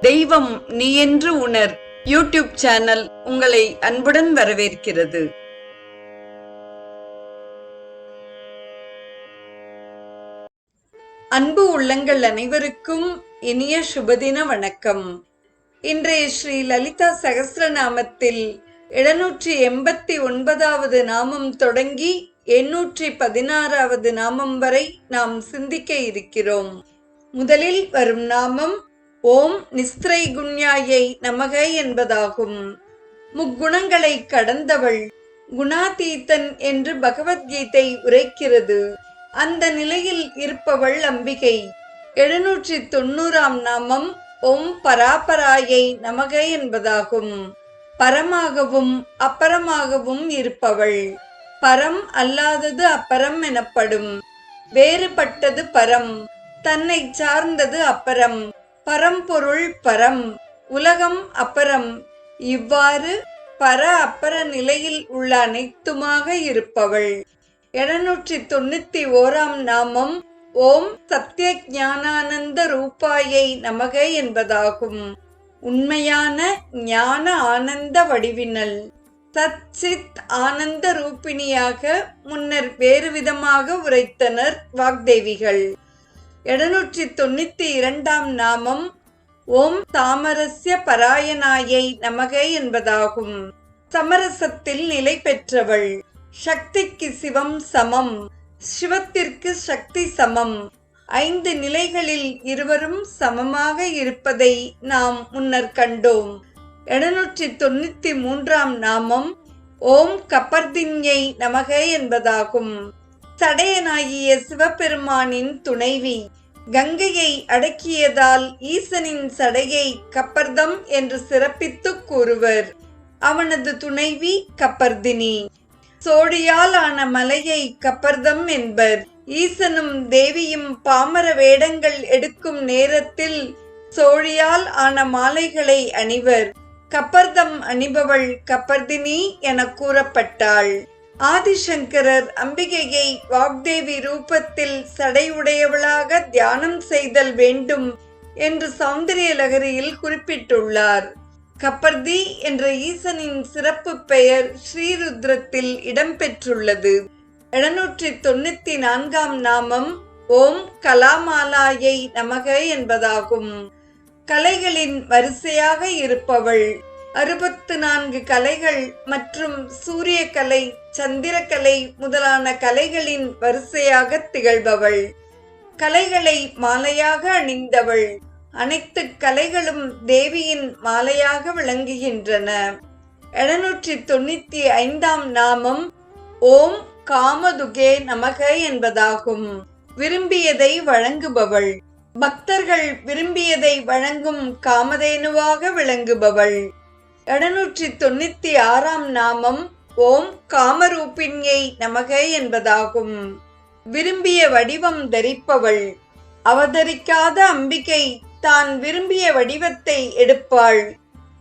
தெய்வம் நீ என்று உணர். யூடியூப் சேனல் உங்களை அன்புடன் வரவேற்கிறது. அன்பு உள்ளங்கள் அனைவருக்கும் இனிய சுபதின வணக்கம். இன்றைய ஸ்ரீ லலிதா சகசிரநாமத்தில் எழுநூற்றி எண்பத்தி ஒன்பதாவது நாமம் தொடங்கி எண்ணூற்றி பதினாறாவது நாமம் வரை நாம் சிந்திக்க இருக்கிறோம். முதலில் வரும் நாமம் ஓம் நிஸ்திரை குண்யாயை நமக என்பதாகும். முக்குணங்களை கடந்தவள் குணாதீத்தன் என்று பகவத்கீதை உரைக்கிறது. அந்த நிலையில் இருப்பவள் அம்பிகை. எழுநூற்றி தொண்ணூறாம் நாமம் ஓம் பராபராயை நமக என்பதாகும். பரமாகவும் அப்பரமாகவும் இருப்பவள். பரம் அல்லாதது அப்பரம் எனப்படும். வேறுபட்டது பரம். தன்னை சார்ந்தது அப்பரம். பரம்பொருள் பரம் உலகம் அப்பரம். இவ்வாறு பர அப்பர நிலையில் உள்ள அனைத்துமாக இருப்பவள். எழுநூற்றி தொண்ணூத்தி ஓராம் நாமம் ஓம் சத்ய ஞானானந்த ரூபாயை நமக என்பதாகும். உண்மையான ஞான ஆனந்த வடிவினல் சச்சித் ஆனந்த ரூபிணியாக முன்னர் வேறு விதமாக உரைத்தனர் வாக்தேவிகள். எழுநூற்றி தொண்ணூத்தி இரண்டாம் நாமம் ஓம் தாமரஸ்ய பராயணாயை நமகை என்பதாகும். சமரசத்தில் நிலை பெற்றவள். சக்திக்கு சிவம் சமம். சிவத்திற்கு சக்தி சமம். ஐந்து நிலைகளில் இருவரும் சமமாக இருப்பதை நாம் முன்னர் கண்டோம். எழுநூற்றி தொண்ணூத்தி மூன்றாம் நாமம் ஓம் கப்பர்தின்யை நமக என்பதாகும். சடையனாகிய சிவபெருமானின் துணைவி. கங்கையை அடக்கியதால் ஈசனின் சடையை கப்பர்தம் என்று சிறப்பித்துக் கூறுவர். அவனது துணைவி கப்பர்தினி. சோழியால் ஆன மலையை கப்பர்தம் என்பர். ஈசனும் தேவியும் பாமர வேடங்கள் எடுக்கும் நேரத்தில் சோழியால் ஆன மாலைகளை அணிவர். கப்பர்தம் அணிபவள் கப்பர்தினி என கூறப்பட்டாள். ஆதிசங்கரர் அம்பிகையை வாக்தேவி ரூபத்தில் சடையுடையவளாக தியானம் செய்தல் வேண்டும் என்று சௌந்தரிய லகரியில் குறிப்பிட்டுள்ளார். கப்பர்தி என்ற ஈசனின் சிறப்பு பெயர் ஸ்ரீருத்ரத்தில் இடம்பெற்றுள்ளது. எழுநூற்றி தொண்ணூத்தி நான்காம் நாமம் ஓம் கலாமாலாயை நமக என்பதாகும். கலைகளின் வரிசையாக இருப்பவள் அறுபத்து நான்கு கலைகள் மற்றும் சூரிய கலை சந்திரக்கலை முதலான கலைகளின் வரிசையாக திகழ்பவள். கலைகளை மாலையாக அணிந்தவள். அனைத்து கலைகளும் தேவியின் மாலையாக விளங்குகின்றன. எழுநூற்றி தொண்ணூத்தி ஐந்தாம் நாமம் ஓம் காமதுகே நமக என்பதாகும். விரும்பியதை வழங்குபவள். பக்தர்கள் விரும்பியதை வழங்கும் காமதேனுவாக விளங்குபவள். எழுநூற்றி தொண்ணூத்தி ஆறாம் நாமம் ஓம் காமரூபிணியை நமக என்பதாகும். விரும்பிய வடிவம் தரிப்பவள். அவதரிக்காத அம்பிகை தான் விரும்பிய வடிவத்தை எடுப்பாள்.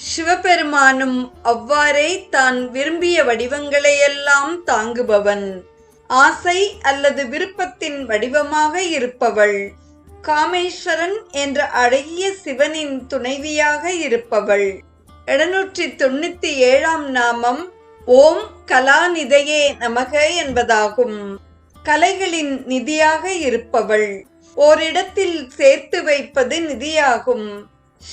சிவபெருமானும் அவ்வாறே தான் விரும்பிய வடிவங்களையெல்லாம் தாங்குபவன். ஆசை அல்லது விருப்பத்தின் வடிவமாக இருப்பவள். காமேஸ்வரன் என்ற அழகிய சிவனின் துணைவியாக இருப்பவள். எழுநூற்றி தொண்ணூத்தி ஏழாம் நாமம் ஓம் கலாநிதையே நமக என்பதாகும். கலைகளின் நிதியாக இருப்பவள். ஓரிடத்தில் சேர்த்து வைப்பது நிதியாகும்.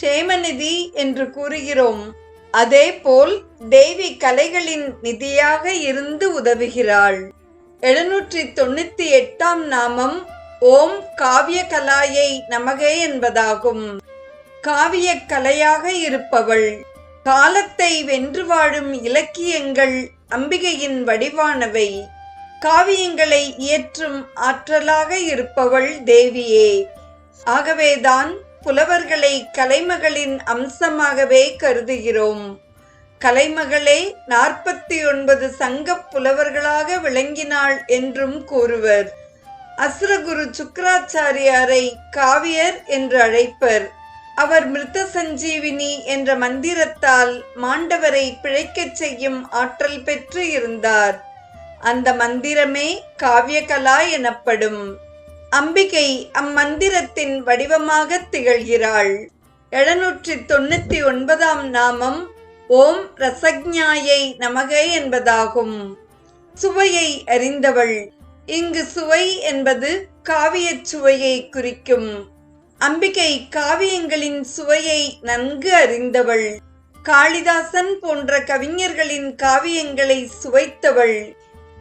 சேமநிதி என்று கூறுகிறோம். அதேபோல் தேவி கலைகளின் நிதியாக இருந்து உதவுகிறாள். எழுநூற்றி தொண்ணூத்தி எட்டாம் நாமம் ஓம் காவிய கலாயை நமகே என்பதாகும். காவிய கலையாக இருப்பவள். காலத்தை வென்று வாழும் இலக்கியங்கள் அம்பிகையின் வடிவானவை. காவியங்களை இயற்றும் ஆற்றலாக இருப்பவள் தேவியே. ஆகவேதான் புலவர்களை கலைமகளின் அம்சமாகவே கருதுகிறோம். கலைமகளே நாற்பத்தி ஒன்பது சங்க புலவர்களாக விளங்கினாள் என்றும் கூறுவர். அசுரகுரு சுக்கராச்சாரியாரை காவியர் என்று அழைப்பர். அவர் மிருத சஞ்சீவினி என்ற மந்திரத்தால் மாண்டவரை பிழைக்கச் செய்யும் ஆற்றல் பெற்று இருந்தார். அந்த மந்திரமே காவியகலா எனப்படும். அம்பிகை அம்மந்திரத்தின் வடிவமாக திகழ்கிறாள். எழுநூற்றி தொண்ணூத்தி ஒன்பதாம் நாமம் ஓம் ரசக்ஞாயை நமக என்பதாகும். சுவையை அறிந்தவள். இங்கு சுவை என்பது காவியச் சுவையை குறிக்கும். அம்பிகை காவியங்களின் சுவையை நன்கு அறிந்தவள். காளிதாசன் போன்ற கவிஞர்களின் காவியங்களை சுவைத்தவள்.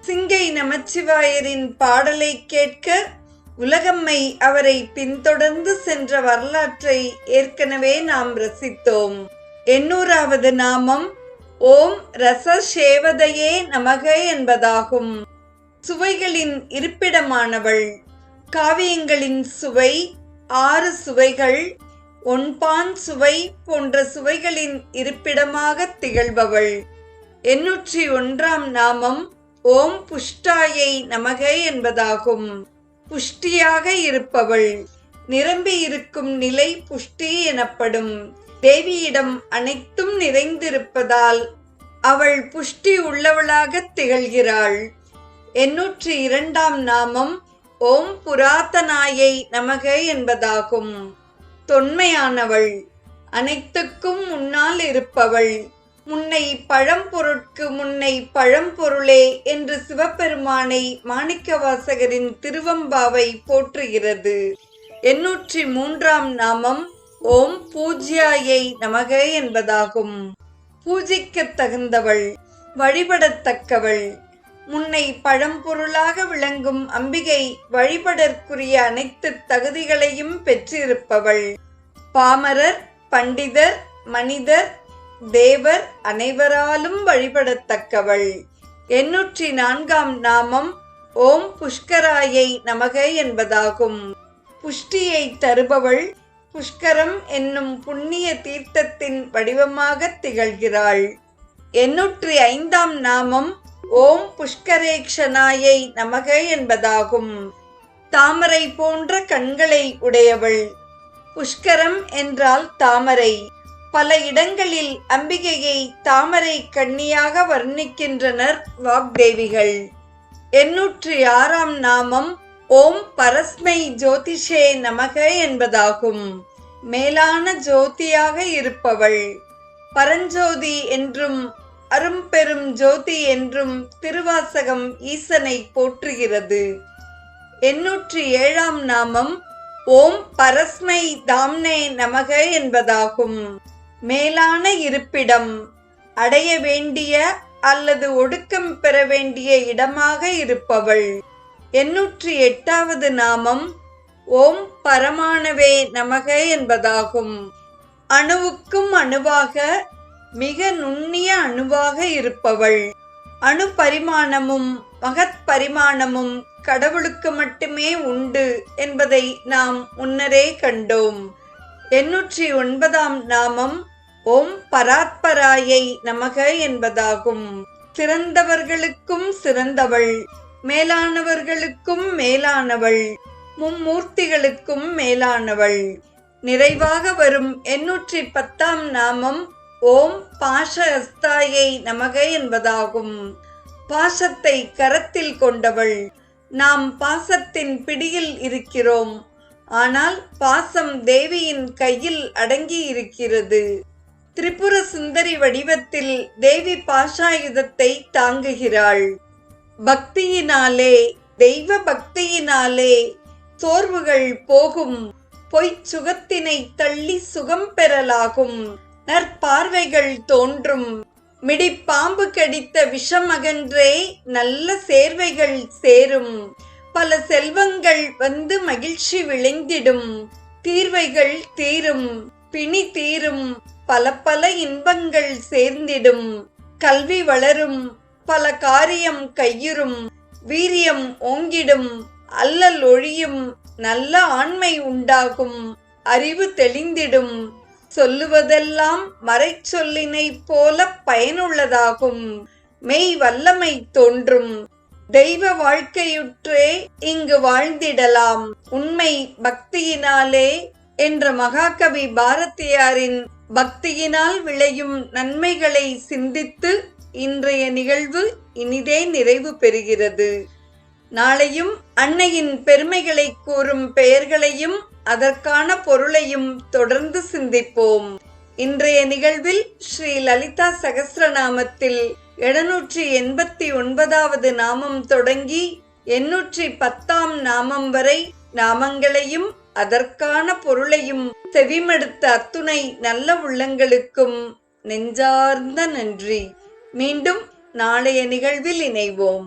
சிங்கை நமச்சிவாயரின் பாடலை கேட்க உலகம்மை அவரை பின்தொடர்ந்து சென்ற வரலாற்றை ஏற்கனவே நாம் ரசித்தோம். எண்ணூறாவது நாமம் ஓம் ரச சேவதையே நமக என்பதாகும். சுவைகளின் இருப்பிடமானவள். காவியங்களின் சுவை ஆறு சுவைகள் ஒன்பான் சுவை போன்ற சுவைகளின் இருப்பிடமாக திகழ்பவள். எண்ணூற்றி ஒன்றாம் நாமம் ஓம் புஷ்டாயை நமக என்பதாகும். புஷ்டியாக இருப்பவள் நிரம்பி இருக்கும் நிலை புஷ்டி எனப்படும். தேவியிடம் அனைத்தும் நிறைந்திருப்பதால் அவள் புஷ்டி உள்ளவளாக திகழ்கிறாள். எண்ணூற்றி இரண்டாம் நாமம் ஓம் புராத்தனாயை நமக என்பதாகும். தொன்மையானவள் அனைத்துக்கும் முன்னால் இருப்பவள் முன்னை பழம்பொருட்கு முன்னை பழம்பொருளே என்று சிவபெருமானை மாணிக்கவாசகரின் திருவம்பாவை போற்றுகிறது. எண்ணூற்றி மூன்றாம் நாமம் ஓம் பூஜ்யாயை நமக என்பதாகும். பூஜிக்கத் தகுந்தவள் வழிபடத்தக்கவள் முன்னை பழம்பொருளாக விளங்கும் அம்பிகை வழிபடற்குரிய அனைத்து தகுதிகளையும் பெற்றிருப்பவள். பாமரர் பண்டிதர் மனிதர் தேவர் அனைவராலும் வழிபடத்தக்கவள். எண்ணூற்றி நான்காம் நாமம் ஓம் புஷ்கராயை நமக என்பதாகும். புஷ்டியை தருபவள் புஷ்கரம் என்னும் புண்ணிய தீர்த்தத்தின் வடிவமாக திகழ்கிறாள். எண்ணூற்றி ஐந்தாம் நாமம் ஓம் புஷ்கரேக்ஷனாயை நமக என்பதாகும். தாமரை போன்ற கண்களை உடையவள். புஷ்கரம் என்றால் தாமரை. பல இடங்களில் அம்பிகையை தாமரை கண்ணியாக வர்ணிக்கின்றனர் வாக்தேவிகள். எண்ணூற்றி ஆறாம் நாமம் ஓம் பரஸ்மை ஜோதிஷே நமக என்பதாகும். மேலான ஜோதியாக இருப்பவள். பரஞ்சோதி என்றும் அரும்பெரும் ஜோதி என்றும் திருவாசகம் ஈசனை போற்றுகிறது. எண்ணூற்றி ஏழாம் நாமம் ஓம் பரஸ்மை தாம்னே நமக என்பதாகும். மேலான இருப்பிடம் அடைய வேண்டிய அல்லது ஒடுக்கம் பெற வேண்டிய இடமாக இருப்பவள். எண்ணூற்றி எட்டாவது நாமம் ஓம் பரமானவே நமக என்பதாகும். அணுவுக்கும் அணுவாக மிக நுண்ணிய அணுவாக இருப்பவள். அணு பரிமாணமும் மகத் பரிமாணமும் கடவுளுக்கு மட்டுமே உண்டு என்பதை நாம் முன்னரே கண்டோம். எண்ணூற்றி ஒன்பதாம் நாமம் ஓம் பராத்பராயை நமக என்பதாகும். சிறந்தவர்களுக்கும் சிறந்தவள் மேலானவர்களுக்கும் மேலானவள் மும்மூர்த்திகளுக்கும் மேலானவள். நிறைவாக வரும் எண்ணூற்றி பத்தாம் நாமம் ஓம் பாஷஸ்தாயை நமக என்பதாகும். பாசத்தை கரத்தில் கொண்டவள். நாம் பாசத்தின் பிடியில் இருக்கிறோம். ஆனால் பாசம் தேவியின் கையில் அடங்கி இருக்கிறது திரிபுர சுந்தரி வடிவத்தில் தேவி பாஷாயுதத்தை தாங்குகிறாள். பக்தியினாலே தெய்வ பக்தியினாலே சோர்வுகள் போகும். பொய்ச் சுகத்தினை தள்ளி சுகம் பெறலாகும். நற்பார்வைகள் தோன்றும். மிடிப்பாம்பு கடித்த விஷம் அகன்றே நல்ல சேர்வைகள் சேரும். பல செல்வங்கள் வந்து மகிழ்ச்சி விளைந்திடும். தீர்வைகள் தீரும் பிணி தீரும் பல பல இன்பங்கள் சேர்ந்திடும். கல்வி வளரும் பல காரியம் கையுறும். வீரியம் ஓங்கிடும் அல்லல் ஒழியும் நல்ல ஆண்மை உண்டாகும். அறிவு தெளிந்திடும். சொல்லுவதெல்லாம் மறைச்சொல்லினைப் போல பயனுள்ளதாகும். மெய் வல்லமை தோன்றும். தெய்வ வாழ்க்கையுற்றே இங்கு வாழ்ந்திடலாம். உண்மை பக்தியினாலே என்ற மகாகவி பாரதியாரின் பக்தியினால் விளையும் நன்மைகளை சிந்தித்து இன்றைய நிகழ்வு இனிதே நிறைவு பெறுகிறது. நாளையும் அன்னையின் பெருமைகளை கூறும் பெயர்களையும் அதற்கான பொருளையும் தொடர்ந்து சிந்திப்போம். இன்றைய நிகழ்வில் ஸ்ரீ லலிதா சகசிரநாமத்தில் எழுநூற்றி எண்பத்தி ஒன்பதாவது நாமம் தொடங்கி எண்ணூற்றி பத்தாம் நாமம் வரை நாமங்களையும் அதற்கான பொருளையும் செவிமடுத்த அத்துணை நல்ல உள்ளங்களுக்கும் நெஞ்சார்ந்த நன்றி. மீண்டும் நாளைய நிகழ்வில் இணைவோம்.